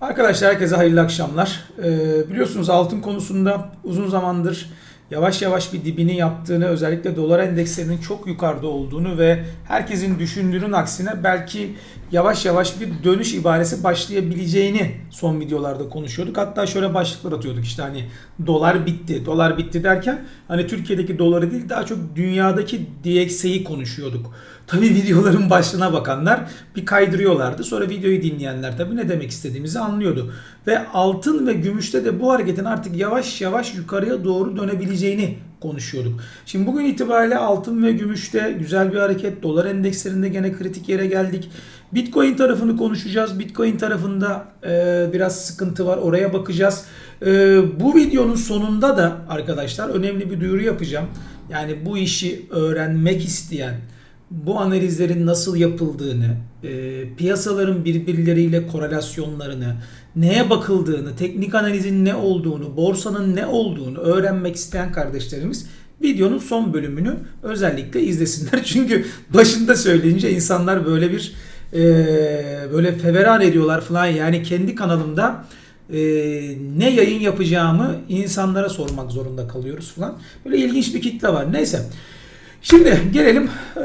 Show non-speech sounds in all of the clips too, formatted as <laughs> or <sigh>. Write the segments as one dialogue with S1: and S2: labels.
S1: Arkadaşlar herkese hayırlı akşamlar. Ee, biliyorsunuz altın konusunda uzun zamandır yavaş yavaş bir dibini yaptığını, özellikle dolar endekslerinin çok yukarıda olduğunu ve herkesin düşündüğünün aksine belki yavaş yavaş bir dönüş ibaresi başlayabileceğini son videolarda konuşuyorduk. Hatta şöyle başlıklar atıyorduk işte hani dolar bitti. Dolar bitti derken hani Türkiye'deki doları değil daha çok dünyadaki DXY'yi konuşuyorduk. Tabi videoların başlığına bakanlar bir kaydırıyorlardı. Sonra videoyu dinleyenler tabi ne demek istediğimizi anlıyordu. Ve altın ve gümüşte de bu hareketin artık yavaş yavaş yukarıya doğru dönebileceğini konuşuyorduk. Şimdi bugün itibariyle altın ve gümüşte güzel bir hareket. Dolar endekslerinde gene kritik yere geldik. Bitcoin tarafını konuşacağız. Bitcoin tarafında e, biraz sıkıntı var. Oraya bakacağız. E, bu videonun sonunda da arkadaşlar önemli bir duyuru yapacağım. Yani bu işi öğrenmek isteyen, bu analizlerin nasıl yapıldığını, e, piyasaların birbirleriyle korelasyonlarını, neye bakıldığını, teknik analizin ne olduğunu, borsanın ne olduğunu öğrenmek isteyen kardeşlerimiz videonun son bölümünü özellikle izlesinler. <laughs> Çünkü başında söyleyince insanlar böyle bir e, böyle feveran ediyorlar falan. Yani kendi kanalımda e, ne yayın yapacağımı insanlara sormak zorunda kalıyoruz falan. Böyle ilginç bir kitle var. Neyse. Şimdi gelelim e,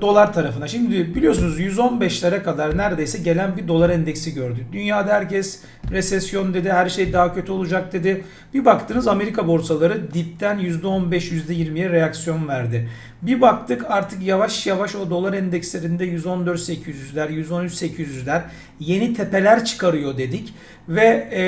S1: dolar tarafına. Şimdi biliyorsunuz 115'lere kadar neredeyse gelen bir dolar endeksi gördük. Dünyada herkes resesyon dedi, her şey daha kötü olacak dedi. Bir baktınız Amerika borsaları dipten %15, %20'ye reaksiyon verdi. Bir baktık artık yavaş yavaş o dolar endekslerinde 114.800'ler, 113.800'ler yeni tepeler çıkarıyor dedik. Ve e,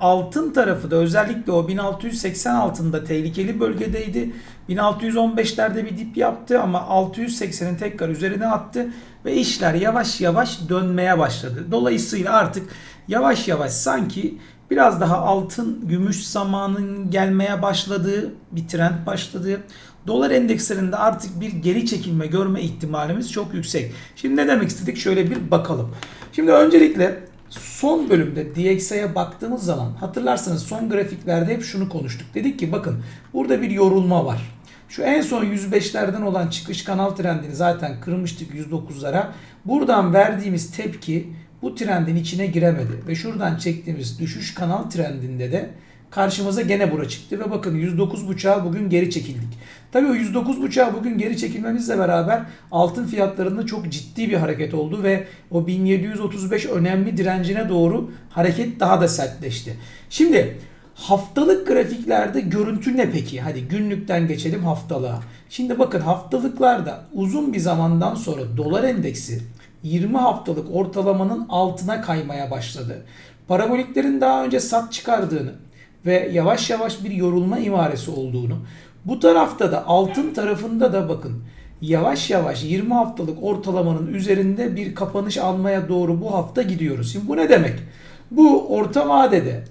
S1: altın tarafı da özellikle o 1680 altında tehlikeli bölgedeydi. 1615'lerde bir dip yaptı ama 680'in tekrar üzerine attı ve işler yavaş yavaş dönmeye başladı. Dolayısıyla artık yavaş yavaş sanki biraz daha altın, gümüş zamanın gelmeye başladığı bir trend başladı. Dolar endekslerinde artık bir geri çekilme görme ihtimalimiz çok yüksek. Şimdi ne demek istedik? Şöyle bir bakalım. Şimdi öncelikle son bölümde DXY'ye baktığımız zaman hatırlarsanız son grafiklerde hep şunu konuştuk. Dedik ki bakın burada bir yorulma var. Şu en son 105'lerden olan çıkış kanal trendini zaten kırmıştık 109'lara. Buradan verdiğimiz tepki bu trendin içine giremedi. Ve şuradan çektiğimiz düşüş kanal trendinde de karşımıza gene bura çıktı. Ve bakın 109.5'a bugün geri çekildik. Tabii o 109.5'a bugün geri çekilmemizle beraber altın fiyatlarında çok ciddi bir hareket oldu ve o 1735 önemli direncine doğru hareket daha da sertleşti. Şimdi haftalık grafiklerde görüntü ne peki? Hadi günlükten geçelim haftalığa. Şimdi bakın haftalıklarda uzun bir zamandan sonra dolar endeksi 20 haftalık ortalamanın altına kaymaya başladı. Paraboliklerin daha önce sat çıkardığını ve yavaş yavaş bir yorulma imaresi olduğunu bu tarafta da altın tarafında da bakın yavaş yavaş 20 haftalık ortalamanın üzerinde bir kapanış almaya doğru bu hafta gidiyoruz. Şimdi bu ne demek? Bu orta vadede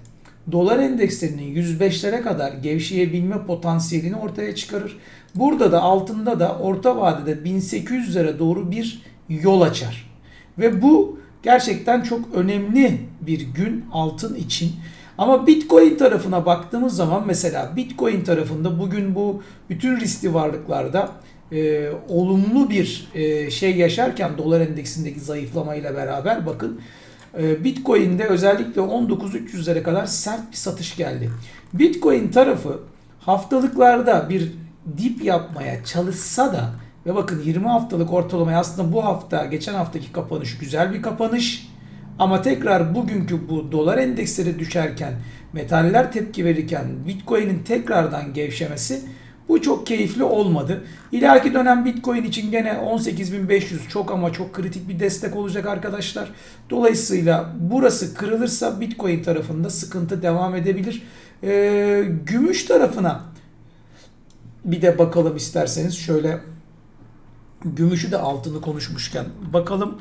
S1: dolar endekslerinin 105'lere kadar gevşeyebilme potansiyelini ortaya çıkarır. Burada da altında da orta vadede 1800'lere doğru bir yol açar. Ve bu gerçekten çok önemli bir gün altın için. Ama Bitcoin tarafına baktığımız zaman mesela Bitcoin tarafında bugün bu bütün riskli varlıklarda e, olumlu bir e, şey yaşarken dolar endeksindeki zayıflamayla beraber bakın e, Bitcoin'de özellikle 19.300'lere kadar sert bir satış geldi. Bitcoin tarafı haftalıklarda bir dip yapmaya çalışsa da ve bakın 20 haftalık ortalamaya aslında bu hafta geçen haftaki kapanış güzel bir kapanış. Ama tekrar bugünkü bu dolar endeksleri düşerken, metaller tepki verirken Bitcoin'in tekrardan gevşemesi bu çok keyifli olmadı. İleriki dönem Bitcoin için gene 18.500 çok ama çok kritik bir destek olacak arkadaşlar. Dolayısıyla burası kırılırsa Bitcoin tarafında sıkıntı devam edebilir. Ee, gümüş tarafına bir de bakalım isterseniz şöyle gümüşü de altını konuşmuşken bakalım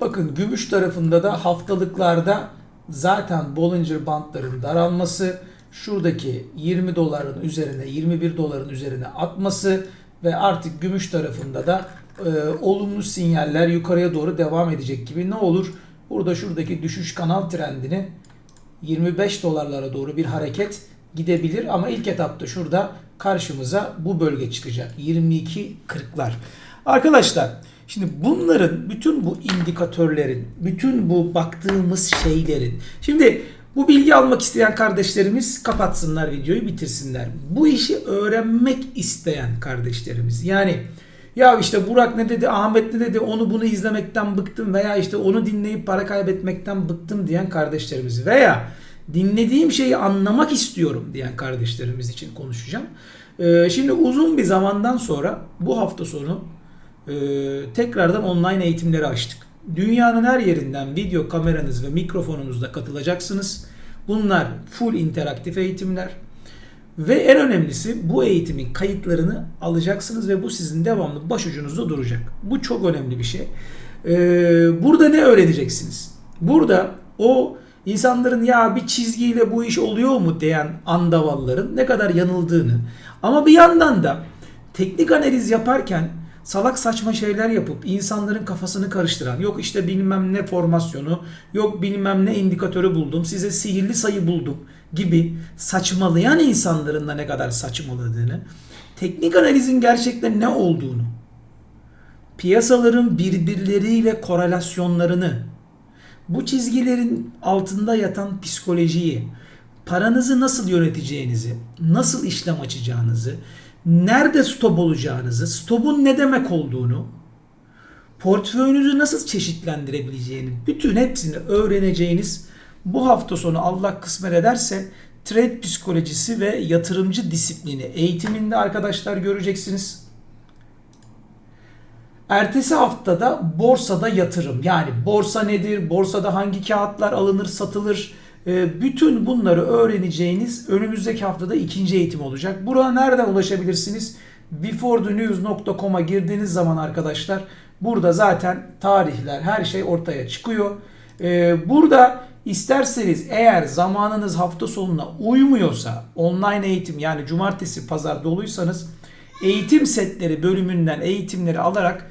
S1: Bakın gümüş tarafında da haftalıklarda zaten Bollinger bantların daralması, şuradaki 20 doların üzerine 21 doların üzerine atması ve artık gümüş tarafında da e, olumlu sinyaller yukarıya doğru devam edecek gibi ne olur? Burada şuradaki düşüş kanal trendini 25 dolarlara doğru bir hareket gidebilir ama ilk etapta şurada karşımıza bu bölge çıkacak. 22.40'lar. Arkadaşlar Şimdi bunların, bütün bu indikatörlerin, bütün bu baktığımız şeylerin. Şimdi bu bilgi almak isteyen kardeşlerimiz kapatsınlar videoyu bitirsinler. Bu işi öğrenmek isteyen kardeşlerimiz. Yani ya işte Burak ne dedi, Ahmet ne dedi, onu bunu izlemekten bıktım veya işte onu dinleyip para kaybetmekten bıktım diyen kardeşlerimiz veya dinlediğim şeyi anlamak istiyorum diyen kardeşlerimiz için konuşacağım. Ee, şimdi uzun bir zamandan sonra bu hafta sonu e, tekrardan online eğitimleri açtık. Dünyanın her yerinden video kameranız ve mikrofonunuzla katılacaksınız. Bunlar full interaktif eğitimler. Ve en önemlisi bu eğitimin kayıtlarını alacaksınız ve bu sizin devamlı başucunuzda duracak. Bu çok önemli bir şey. Ee, burada ne öğreneceksiniz? Burada o insanların ya bir çizgiyle bu iş oluyor mu diyen andavalların ne kadar yanıldığını ama bir yandan da teknik analiz yaparken salak saçma şeyler yapıp insanların kafasını karıştıran yok işte bilmem ne formasyonu yok bilmem ne indikatörü buldum size sihirli sayı buldum gibi saçmalayan insanların da ne kadar saçmaladığını teknik analizin gerçekten ne olduğunu piyasaların birbirleriyle korelasyonlarını bu çizgilerin altında yatan psikolojiyi paranızı nasıl yöneteceğinizi nasıl işlem açacağınızı nerede stop olacağınızı, stopun ne demek olduğunu, portföyünüzü nasıl çeşitlendirebileceğini, bütün hepsini öğreneceğiniz bu hafta sonu Allah kısmet ederse trade psikolojisi ve yatırımcı disiplini eğitiminde arkadaşlar göreceksiniz. Ertesi haftada borsada yatırım. Yani borsa nedir, borsada hangi kağıtlar alınır satılır, bütün bunları öğreneceğiniz önümüzdeki haftada ikinci eğitim olacak. Buraya nereden ulaşabilirsiniz? beforethenews.com'a girdiğiniz zaman arkadaşlar burada zaten tarihler her şey ortaya çıkıyor. Ee, burada isterseniz eğer zamanınız hafta sonuna uymuyorsa online eğitim yani cumartesi pazar doluysanız eğitim setleri bölümünden eğitimleri alarak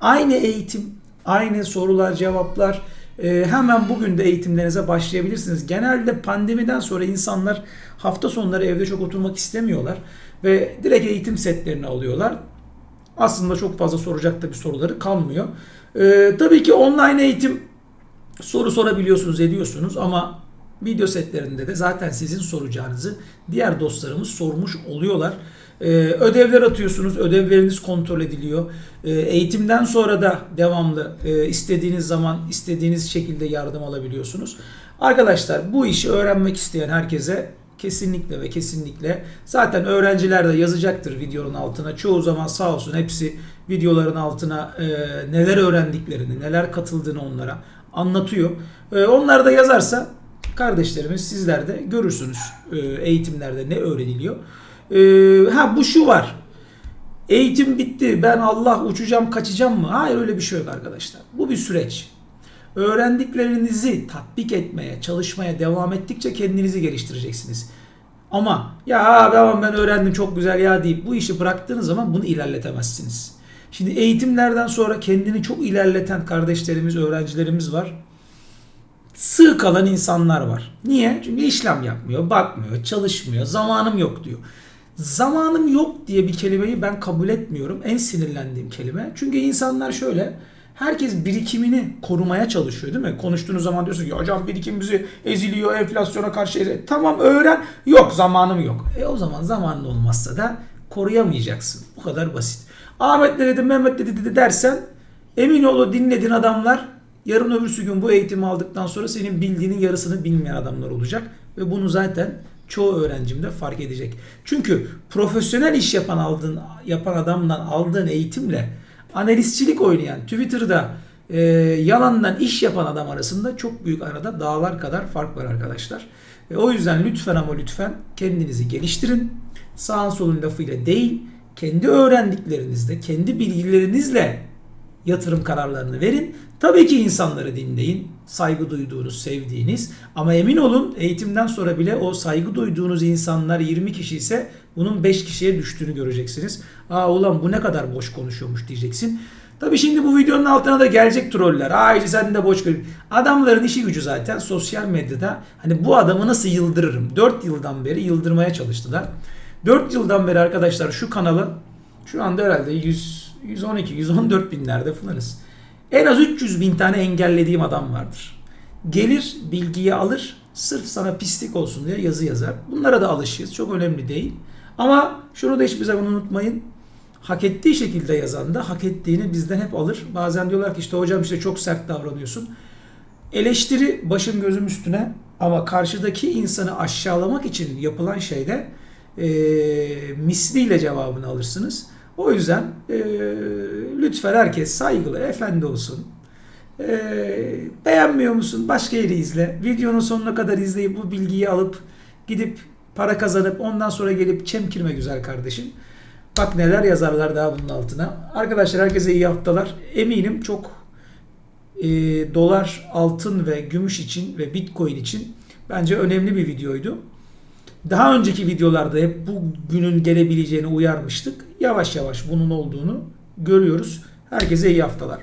S1: aynı eğitim, aynı sorular, cevaplar, e, hemen bugün de eğitimlerinize başlayabilirsiniz. Genelde pandemiden sonra insanlar hafta sonları evde çok oturmak istemiyorlar ve direkt eğitim setlerini alıyorlar. Aslında çok fazla soracak da bir soruları kalmıyor. E, tabii ki online eğitim soru sorabiliyorsunuz, ediyorsunuz ama video setlerinde de zaten sizin soracağınızı diğer dostlarımız sormuş oluyorlar. Ee, ödevler atıyorsunuz, ödevleriniz kontrol ediliyor. Ee, eğitimden sonra da devamlı e, istediğiniz zaman istediğiniz şekilde yardım alabiliyorsunuz. Arkadaşlar bu işi öğrenmek isteyen herkese kesinlikle ve kesinlikle zaten öğrenciler de yazacaktır videonun altına. Çoğu zaman sağ olsun hepsi videoların altına e, neler öğrendiklerini, neler katıldığını onlara anlatıyor. E, onlar da yazarsa kardeşlerimiz sizler de görürsünüz e, eğitimlerde ne öğreniliyor. Ee, ha bu şu var. Eğitim bitti. Ben Allah uçacağım kaçacağım mı? Hayır öyle bir şey yok arkadaşlar. Bu bir süreç. Öğrendiklerinizi tatbik etmeye, çalışmaya devam ettikçe kendinizi geliştireceksiniz. Ama ya ben, ben öğrendim çok güzel ya deyip bu işi bıraktığınız zaman bunu ilerletemezsiniz. Şimdi eğitimlerden sonra kendini çok ilerleten kardeşlerimiz, öğrencilerimiz var. Sığ kalan insanlar var. Niye? Çünkü işlem yapmıyor, bakmıyor, çalışmıyor, zamanım yok diyor. Zamanım yok diye bir kelimeyi ben kabul etmiyorum. En sinirlendiğim kelime. Çünkü insanlar şöyle herkes birikimini korumaya çalışıyor değil mi? Konuştuğunuz zaman diyorsun ki hocam birikim bizi eziliyor, enflasyona karşı eziliyor. Tamam öğren. Yok zamanım yok. E o zaman zamanın olmazsa da koruyamayacaksın. Bu kadar basit. Ahmet dedi, Mehmet dedi, dedi dersen emin ol o dinlediğin adamlar yarın öbürsü gün bu eğitimi aldıktan sonra senin bildiğinin yarısını bilmeyen adamlar olacak. Ve bunu zaten çoğu öğrencim de fark edecek. Çünkü profesyonel iş yapan aldığın yapan adamdan aldığın eğitimle analistçilik oynayan Twitter'da e, yalandan iş yapan adam arasında çok büyük arada dağlar kadar fark var arkadaşlar. E, o yüzden lütfen ama lütfen kendinizi geliştirin. Sağın solun lafıyla değil, kendi öğrendiklerinizle, kendi bilgilerinizle yatırım kararlarını verin. Tabii ki insanları dinleyin. Saygı duyduğunuz, sevdiğiniz ama emin olun eğitimden sonra bile o saygı duyduğunuz insanlar 20 kişi ise bunun 5 kişiye düştüğünü göreceksiniz. Aa ulan bu ne kadar boş konuşuyormuş diyeceksin. Tabii şimdi bu videonun altına da gelecek troller. Aa işte sen de boş konuş. Adamların işi gücü zaten sosyal medyada. Hani bu adamı nasıl yıldırırım? 4 yıldan beri yıldırmaya çalıştılar. 4 yıldan beri arkadaşlar şu kanalı şu anda herhalde 100 112, 114 binlerde falanız. En az 300 bin tane engellediğim adam vardır. Gelir, bilgiyi alır, sırf sana pislik olsun diye yazı yazar. Bunlara da alışığız. Çok önemli değil. Ama şunu da hiçbir zaman unutmayın. Hak ettiği şekilde yazan da hak ettiğini bizden hep alır. Bazen diyorlar ki işte hocam işte çok sert davranıyorsun. Eleştiri başım gözüm üstüne ama karşıdaki insanı aşağılamak için yapılan şeyde e, misliyle cevabını alırsınız. O yüzden e, lütfen herkes saygılı, efendi olsun. E, beğenmiyor musun? Başka yeri izle. Videonun sonuna kadar izleyip bu bilgiyi alıp gidip para kazanıp ondan sonra gelip çemkirme güzel kardeşim. Bak neler yazarlar daha bunun altına. Arkadaşlar herkese iyi haftalar. Eminim çok e, dolar, altın ve gümüş için ve bitcoin için bence önemli bir videoydu. Daha önceki videolarda hep bugünün gelebileceğini uyarmıştık. Yavaş yavaş bunun olduğunu görüyoruz. Herkese iyi haftalar.